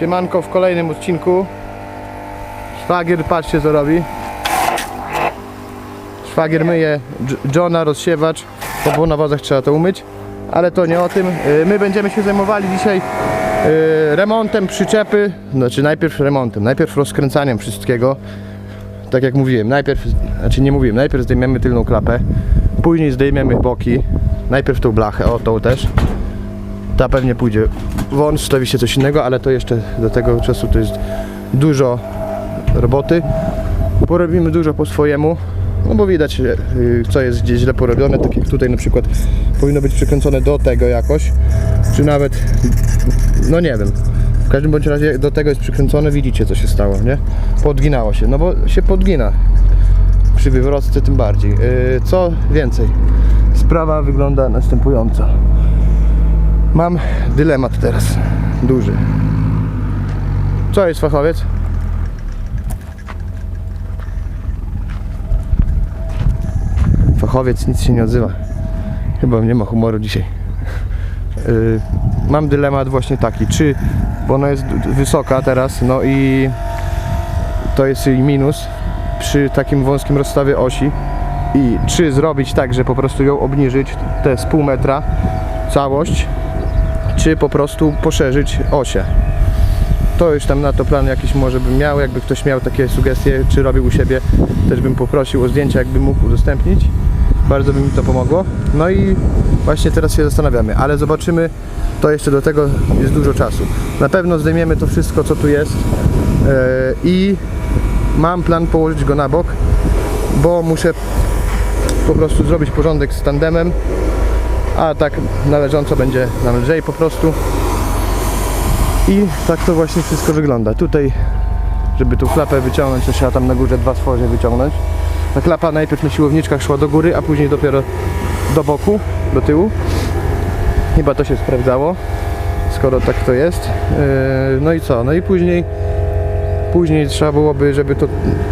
Siemanko w kolejnym odcinku. Szwagier, patrzcie co robi. Szwagier myje Johna, rozsiewacz, bo po nawozach trzeba to umyć. Ale to nie o tym. Y, My będziemy się zajmowali dzisiaj y, remontem przyczepy. Znaczy najpierw remontem, najpierw rozkręcaniem wszystkiego. Tak jak mówiłem, najpierw, znaczy nie mówiłem, najpierw zdejmiemy tylną klapę, później zdejmiemy boki, najpierw tą blachę, o tą też. Ta pewnie pójdzie won, stawi się coś innego, ale to jeszcze do tego czasu to jest dużo roboty. Porobimy dużo po swojemu, no bo widać y, co jest gdzieś źle porobione, tak jak tutaj na przykład powinno być przykręcone do tego jakoś, czy nawet, no nie wiem. W każdym bądź razie do tego jest przykręcone, widzicie co się stało, nie? Podginało się, no bo się podgina. Przy wywrotce tym bardziej. Yy, co więcej, sprawa wygląda następująco. Mam dylemat teraz, duży. Co jest fachowiec? Fachowiec nic się nie odzywa. Chyba nie ma humoru dzisiaj. Yy, mam dylemat właśnie taki, czy, bo ona jest wysoka teraz, no i to jest jej minus przy takim wąskim rozstawie osi i czy zrobić tak, że po prostu ją obniżyć te z pół metra całość, czy po prostu poszerzyć osię. To już tam na to plan jakiś może bym miał, jakby ktoś miał takie sugestie, czy robił u siebie, też bym poprosił o zdjęcia, jakby mógł udostępnić. Bardzo by mi to pomogło. No i właśnie teraz się zastanawiamy, ale zobaczymy, to jeszcze do tego jest dużo czasu. Na pewno zdejmiemy to wszystko, co tu jest yy, i mam plan położyć go na bok, bo muszę po prostu zrobić porządek z tandemem, a tak należąco będzie nam lżej po prostu. I tak to właśnie wszystko wygląda. Tutaj, żeby tą klapę wyciągnąć, to trzeba tam na górze dwa stworzy wyciągnąć. Ta klapa najpierw na siłowniczkach szła do góry, a później dopiero do boku, do tyłu. Chyba to się sprawdzało, skoro tak to jest. Yy, No i co? No i później Później trzeba byłoby, żeby to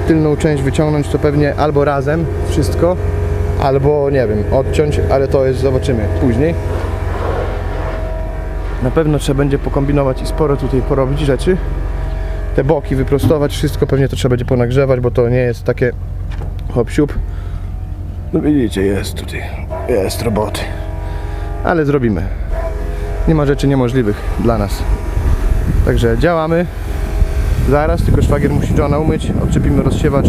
tylną część wyciągnąć, to pewnie albo razem wszystko, albo nie wiem, odciąć, ale to jest, zobaczymy później. Na pewno trzeba będzie pokombinować i sporo tutaj porobić rzeczy. Te boki wyprostować, wszystko pewnie to trzeba będzie ponagrzewać, bo to nie jest takie hop siup. No widzicie, jest tutaj, jest roboty. Ale zrobimy. Nie ma rzeczy niemożliwych dla nas. Także działamy. Zaraz, tylko szwagier musi Johna umyć, odczepimy rozsiewacz,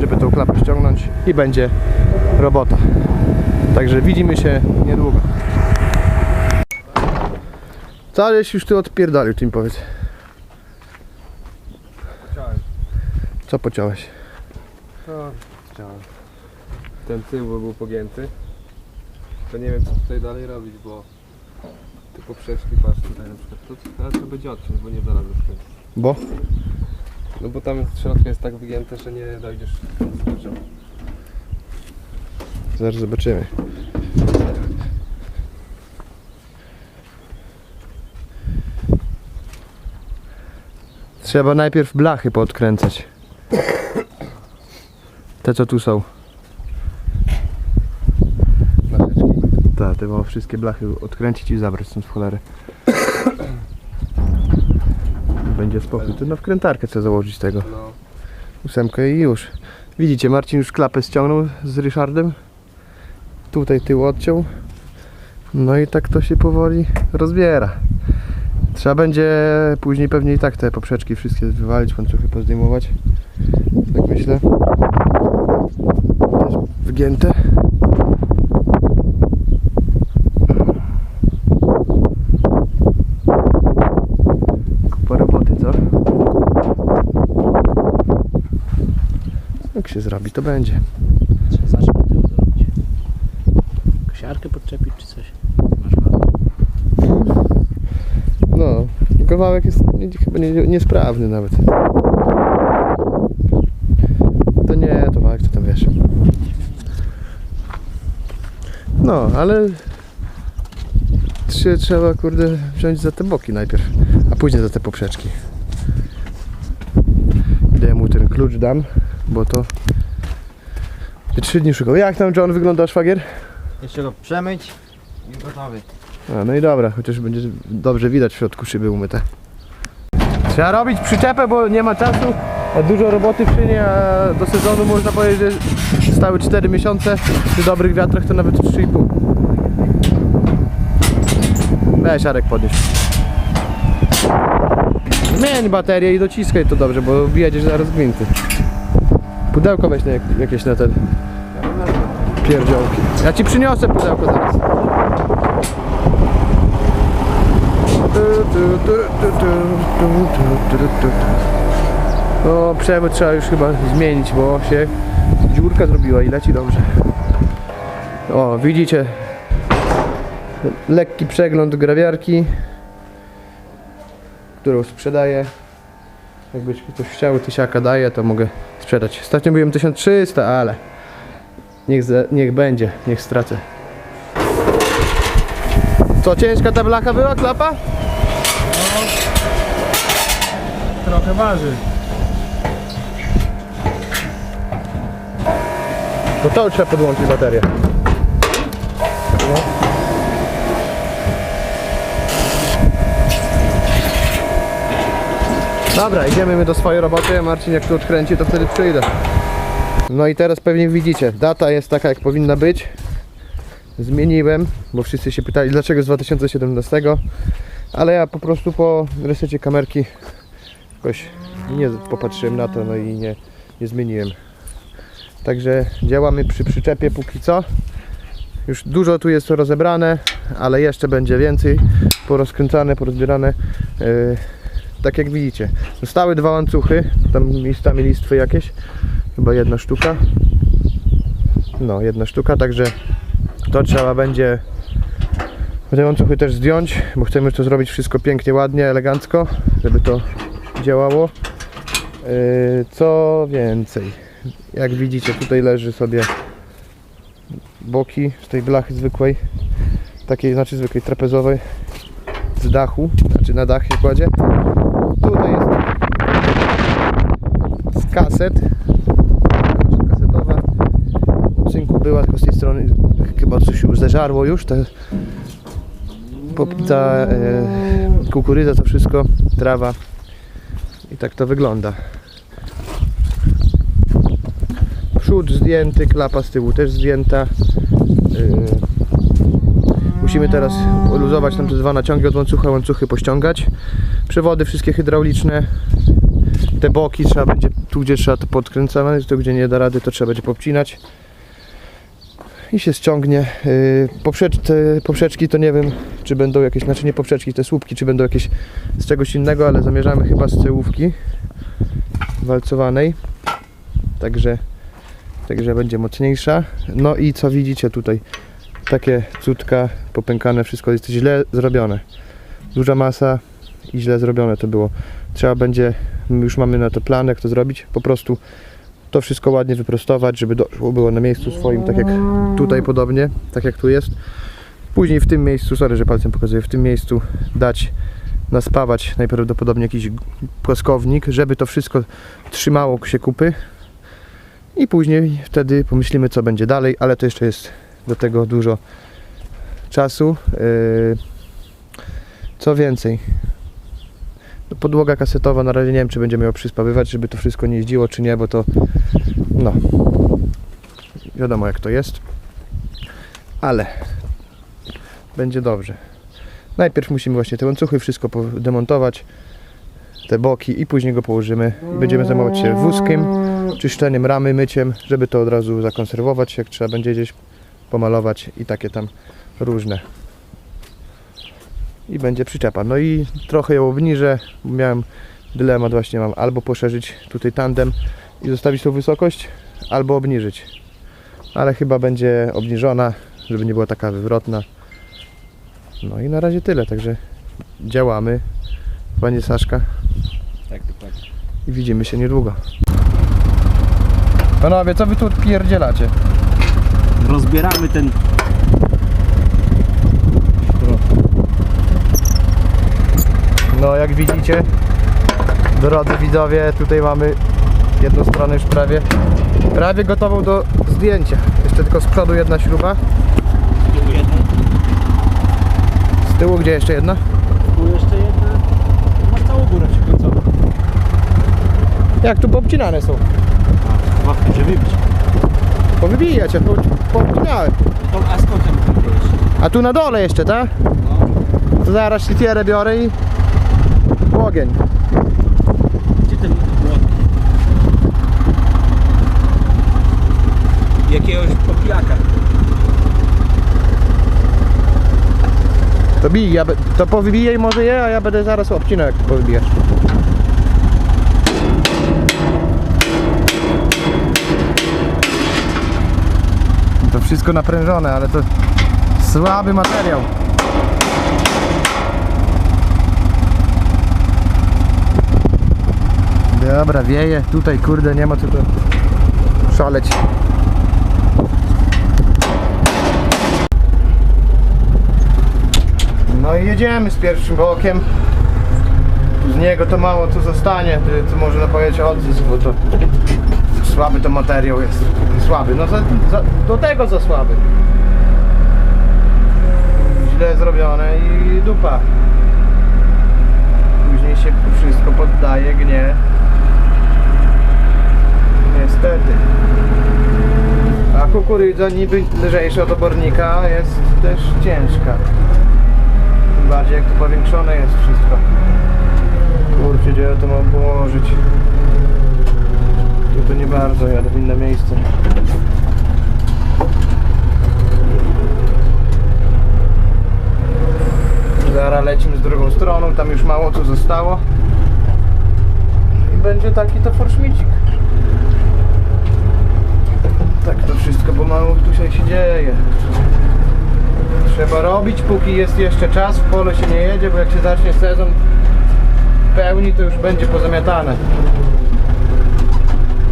żeby tą klapę ściągnąć i będzie robota. Także widzimy się niedługo. Co aleś już ty odpierdalił, tym powiedz. Chciałem. Co pociąłeś? To chciałem. Ten tył by był pogięty. To nie wiem co tutaj dalej robić, bo te poprzeczki patrz tutaj na przykład. To teraz to będzie odciąć, bo nie da rady skręcić. Bo? No bo tam w środku jest tak wygięte, że nie dojdziesz z kluczem. Zaraz zobaczymy. Trzeba najpierw blachy podkręcać. Te co tu są. Blacheczki. Tak, było wszystkie blachy odkręcić i zabrać stąd w cholerę. Będzie spokój. To na wkrętarkę trzeba założyć tego. Ósemkę i już. Widzicie, Marcin już klapę ściągnął z Ryszardem. Tutaj tył odciął. No i tak to się powoli rozbiera. Trzeba będzie później pewnie i tak te poprzeczki wszystkie wywalić, trochę pozdejmować. Tak myślę. Też wygięte. Kupa roboty, co? Jak się zrobi, to będzie. Trzeba zacząć od tego zrobić. Kosiarkę podczepić czy coś. Masz ładnie. No, kawałek jest chyba nie, niesprawny nawet. To nie, to walk, to tam wiesz. No, ale się trzeba, kurde, wziąć za te boki najpierw, a później za te poprzeczki. Idę mu ten klucz dam, bo to trzy dni szukał. Jak tam John wygląda szwagier? Jeszcze go przemyć i gotowy. A, no i dobra, chociaż będzie dobrze widać w środku szyby umyte. Trzeba robić przyczepę, bo nie ma czasu, a dużo roboty przy niej, a do sezonu można powiedzieć, że stały 4 miesiące, przy dobrych wiatrach to nawet 3,5. Weź Arek podnieś. Zmień baterię i dociskaj to dobrze, bo jedziesz zaraz gwinty. Pudełko weź na jak, jakieś na ten pierdziołki. Ja ci przyniosę pudełko zaraz. O, przewód trzeba już chyba zmienić, bo się dziurka zrobiła i leci dobrze. O, widzicie lekki przegląd grawiarki, którą sprzedaję. Jakbyś ktoś chciał, tysiaka daje, to mogę sprzedać. Ostatnio byłem 1300, ale niech, ze- niech będzie, niech stracę. Co, ciężka ta blacha była, klapa? Trochę waży. To to trzeba podłączyć baterię. Dobra, idziemy my do swojej roboty, Marcin jak tu odkręci, to wtedy przyjdę. No i teraz pewnie widzicie, data jest taka jak powinna być. Zmieniłem, bo wszyscy się pytali dlaczego z 2017, ale ja po prostu po resecie kamerki jakoś nie popatrzyłem na to, no i nie, nie zmieniłem. Także działamy przy przyczepie póki co. Już dużo tu jest rozebrane, ale jeszcze będzie więcej porozkręcane, porozbierane. Yy, tak jak widzicie. Zostały dwa łańcuchy, tam miejscami listwy jakieś. Chyba jedna sztuka. No, jedna sztuka, także to trzeba będzie te łańcuchy też zdjąć, bo chcemy to zrobić wszystko pięknie, ładnie, elegancko, żeby to działało. Yy, co więcej? Jak widzicie, tutaj leży sobie boki z tej blachy zwykłej, takiej, znaczy zwykłej trapezowej z dachu, znaczy na dach się kładzie. Tutaj jest z kaset, kasetowa. Cynku była, tylko z tej strony chyba coś już zeżarło już, ta, popita e, kukurydza, to wszystko, trawa i tak to wygląda. Przód zdjęty, klapa z tyłu też zdjęta. Yy, Musimy teraz luzować tam te dwa naciągi od łańcucha, łańcuchy pościągać. Przewody wszystkie hydrauliczne. Te boki trzeba będzie, tu gdzie trzeba to podkręcać, tu gdzie nie da rady to trzeba będzie popcinać. I się ściągnie. Yy, poprzecz, poprzeczki to nie wiem, czy będą jakieś, znaczy nie poprzeczki, te słupki, czy będą jakieś z czegoś innego, ale zamierzamy chyba z cełówki walcowanej. Także także będzie mocniejsza. No i co widzicie tutaj, takie cutka popękane, wszystko jest źle zrobione. Duża masa i źle zrobione to było. Trzeba będzie, już mamy na to plan, jak to zrobić, po prostu to wszystko ładnie wyprostować, żeby było na miejscu swoim, tak jak tutaj podobnie, tak jak tu jest. Później w tym miejscu, sorry, że palcem pokazuję, w tym miejscu dać naspawać najprawdopodobniej jakiś płaskownik, żeby to wszystko trzymało się kupy, i później wtedy pomyślimy co będzie dalej, ale to jeszcze jest do tego dużo czasu. Yy, Co więcej, podłoga kasetowa na razie nie wiem czy będziemy ją przyspawywać, żeby to wszystko nie jeździło czy nie, bo to no wiadomo jak to jest. Ale będzie dobrze. Najpierw musimy właśnie te łańcuchy wszystko demontować, te boki i później go położymy będziemy zajmować się wózkiem czyszczeniem ramy, myciem, żeby to od razu zakonserwować, jak trzeba będzie gdzieś pomalować i takie tam różne. I będzie przyczepa. No i trochę ją obniżę, miałem dylemat właśnie mam albo poszerzyć tutaj tandem i zostawić tą wysokość, albo obniżyć. Ale chyba będzie obniżona, żeby nie była taka wywrotna. No i na razie tyle, także działamy. Panie Saszka Tak, dokładnie. i widzimy się niedługo. Panowie, co wy tu odpierdzielacie? Rozbieramy ten No jak widzicie, drodzy widzowie, tutaj mamy jedną stronę już prawie, prawie gotową do zdjęcia. Jeszcze tylko z przodu jedna śruba, tyłu jeden, z tyłu gdzie jeszcze jedna? tu jeszcze jedna. Masz całą górę przykręconą. Jak tu poobcinane są? Łapkę trzeba wybić. Powybijać, ja po, poobcinałem. To, a skąd wybiłeś? A tu na dole jeszcze, tak? No. To zaraz szlifierę biorę i ogień. Gdzie ten młot? Jakiegoś popijaka. To bij, ja to powybijaj może je, a ja będę zaraz obcinał jak ty powybijasz. To wszystko naprężone, ale to słaby materiał. Dobra, wieje. Tutaj kurde nie ma co tu szaleć. I jedziemy z pierwszym bokiem. Z niego to mało co zostanie, to, to można powiedzieć odzysk, bo to słaby to materiał jest. Słaby, no za, za, do tego za słaby. Źle zrobione i dupa. Później się wszystko poddaje, gnie. Niestety. A kukurydza niby lżejsza od obornika jest też ciężka. Bardziej jak to powiększone jest wszystko. Kurczę, gdzie ja to mam położyć? Tu to nie bardzo, jadę w inne miejsce. Zaraz lecimy z drugą stroną, tam już mało co zostało. I będzie taki to forszmicik. Tak to wszystko pomału tutaj się dzieje. Trzeba robić, póki jest jeszcze czas, w pole się nie jedzie, bo jak się zacznie sezon w pełni, to już będzie pozamiatane.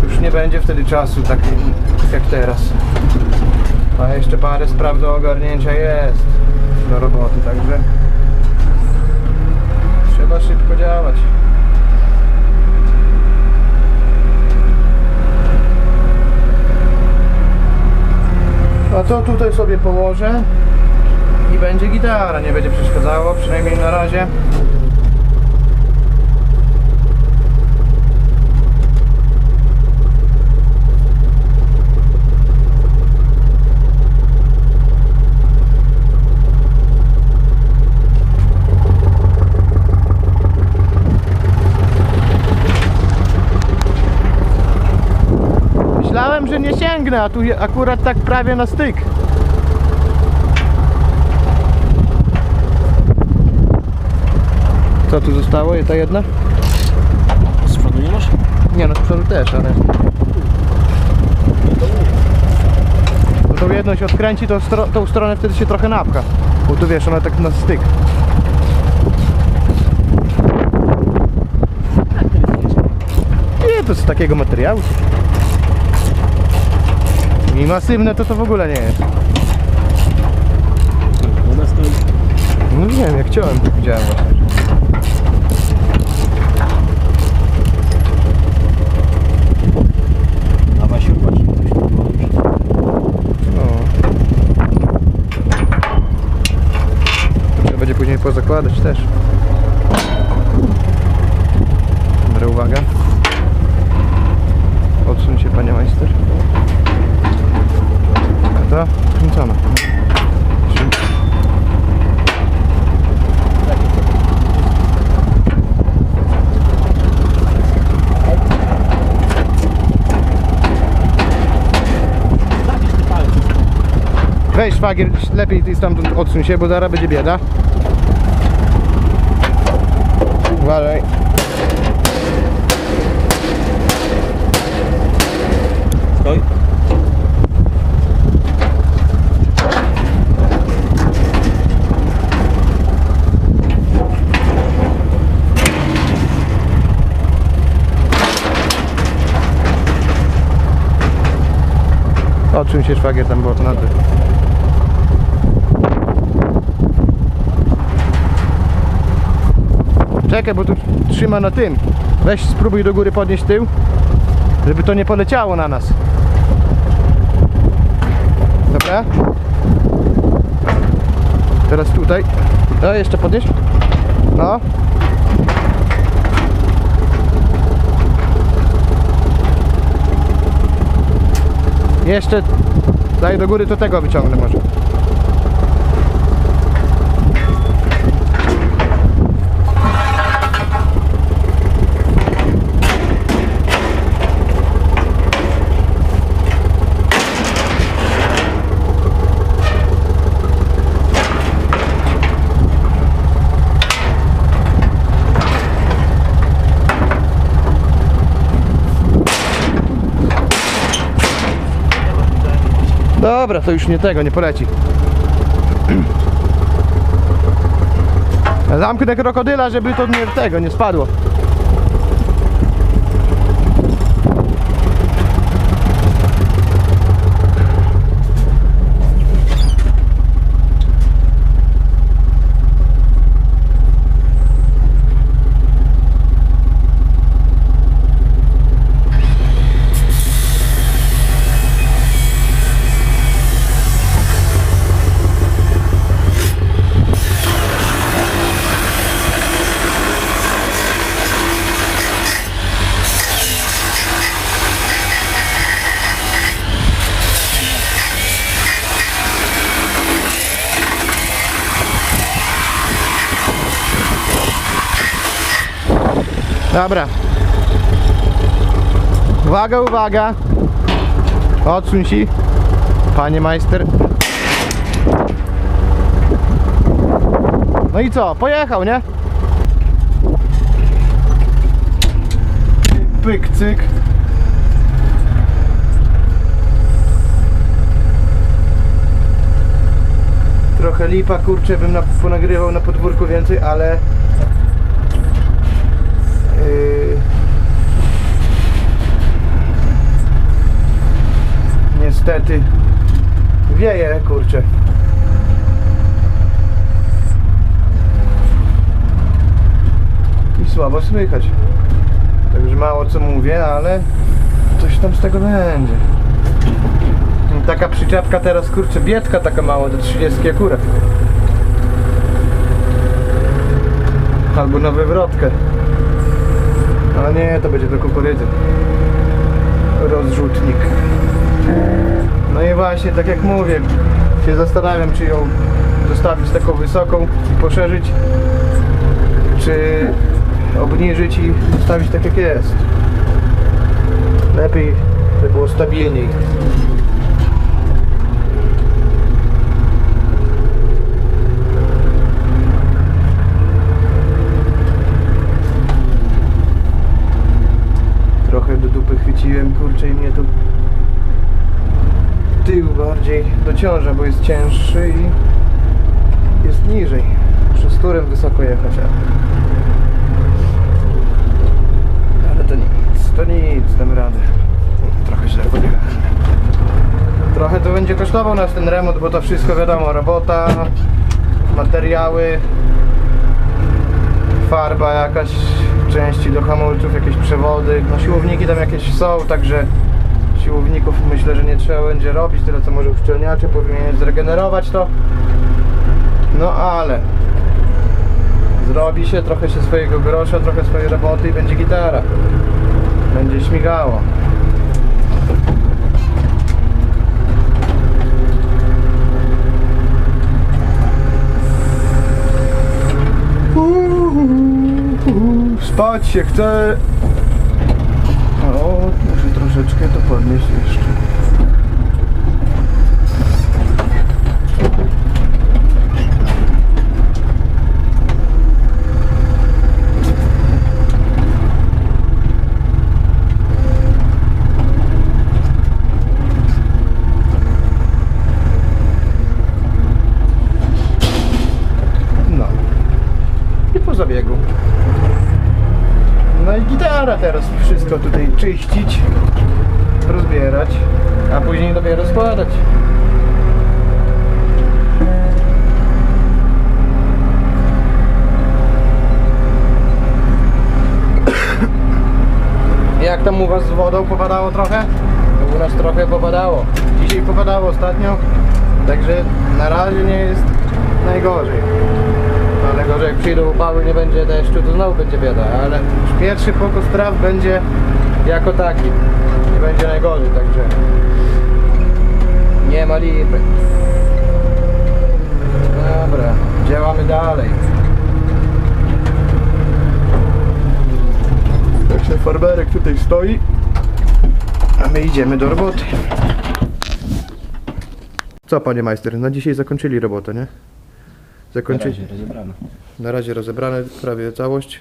Już nie będzie wtedy czasu tak jak teraz. A jeszcze parę spraw do ogarnięcia jest do roboty, także trzeba szybko działać. A to tutaj sobie położę będzie gitara, nie będzie przeszkadzało, przynajmniej na razie. Myślałem, że nie sięgnę, a tu akurat tak prawie na styk. Co tu zostało? Ta jedna? Z przodu nie masz? Nie no, z przodu też, ale... No to jedno się odkręci, to stro, tą stronę wtedy się trochę napcha. Bo tu wiesz, ona tak na styk. Nie, to z takiego materiału. I masywne to to w ogóle nie jest. No wiem, jak ciąłem, to widziałem właśnie. Nowa śruba, czyli coś tu było już. No. Trzeba będzie później pozakładać też. Dobra, uwaga. Odsuń się, panie majster. A to palce. Weź szwagier, lepiej ty stamtąd odsuń się, bo zaraz będzie bieda. Uważaj. Stoi. Odsuń się szwagier tam, bo na ty. Czekaj, bo tu trzyma na tym. Weź spróbuj do góry podnieść tył, żeby to nie poleciało na nas. Dobra. Teraz tutaj. No, jeszcze podnieś. No. Jeszcze daj do góry, to tego wyciągnę może. Dobra, to już nie tego, nie poleci. Zamknę krokodyla, żeby to nie tego nie spadło. Dobra. Uwaga, uwaga. Odsuń się. Panie majster. No i co? Pojechał, nie? Pyk, cyk. Trochę lipa, kurczę, bym na, ponagrywał na podwórku więcej, ale Yy, Niestety wieje, kurczę. I słabo słychać. Także mało co mówię, ale coś tam z tego będzie. Taka przyczepka teraz, kurczę, biedka taka mała, do 30 akurat. Albo na wywrotkę. Ale nie, to będzie do kukurydzy. Rozrzutnik. No i właśnie, tak jak mówię, się zastanawiam, czy ją zostawić taką wysoką i poszerzyć, czy obniżyć i zostawić tak jak jest. Lepiej, by było stabilniej. Do dupy chwyciłem, kurczę i mnie tu tył bardziej dociąża, bo jest cięższy i jest niżej. Muszę z turem wysoko jechać, ale... ale to nic, to nic, dam radę. Trochę źle podjechałem. Trochę to będzie kosztował nas ten remont, bo to wszystko wiadomo, robota, materiały, farba jakaś, części do hamulców, jakieś przewody, no siłowniki tam jakieś są, także siłowników myślę, że nie trzeba będzie robić, tyle co może uszczelniacze, powinien zregenerować to. No ale zrobi się trochę się swojego grosza, trochę swojej roboty i będzie gitara. Będzie śmigało. Spać się chce. O, muszę troszeczkę to podnieść jeszcze. No. I po zabiegu. No i gitara teraz wszystko tutaj czyścić, rozbierać, a później dopiero składać. Jak tam u was z wodą popadało trochę? U nas trochę popadało. Dzisiaj popadało ostatnio, także na razie nie jest najgorzej. Ale gorzej jak przyjdą upały, nie będzie deszczu, to znowu będzie bieda, ale pierwszy pokój spraw będzie jako taki. Nie będzie najgorzej, także Nie ma lipy. Dobra, działamy dalej. Także farberek tutaj stoi, a my idziemy do roboty. Co panie majster, na dzisiaj zakończyli robotę, nie? Na Zakończyli. razie rozebrano. Na razie rozebrane prawie całość,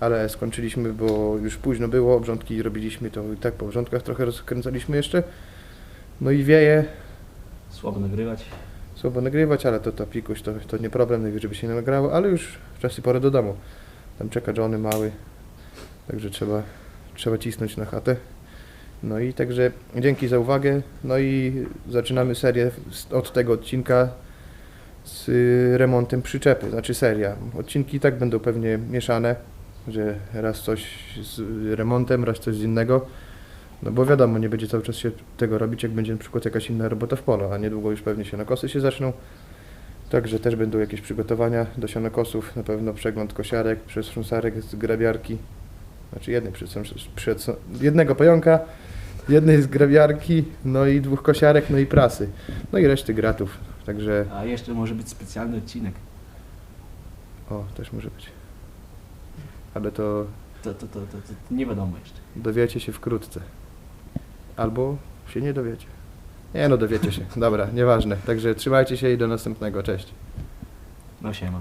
ale skończyliśmy, bo już późno było, obrządki robiliśmy, to i tak po obrządkach trochę rozkręcaliśmy jeszcze. No i wieje, Słabo nagrywać. słabo nagrywać, ale to ta pikuś to, to nie problem, najwyżej by się nie nagrało, ale już czas i pora do domu. Tam czeka Johnny mały, także trzeba, trzeba cisnąć na chatę. No i także dzięki za uwagę, no i zaczynamy serię od tego odcinka z remontem przyczepy, znaczy seria. Odcinki i tak będą pewnie mieszane, że raz coś z remontem, raz coś z innego. No bo wiadomo, nie będzie cały czas się tego robić, jak będzie na przykład jakaś inna robota w polu, a niedługo już pewnie sianokosy się zaczną. Także też będą jakieś przygotowania do sianokosów, na pewno przegląd kosiarek, przetrząsarek z grabiarki. Znaczy jednej jednego pająka, jednej z grabiarki, no i dwóch kosiarek, no i prasy. No i reszty gratów. Także A jeszcze może być specjalny odcinek. o, też może być. Ale to To, to, to, to, to nie wiadomo jeszcze. dowiecie się wkrótce. Albo się nie dowiecie. Nie no, dowiecie się. Dobra, nieważne. Także trzymajcie się i do następnego. Cześć. No siema.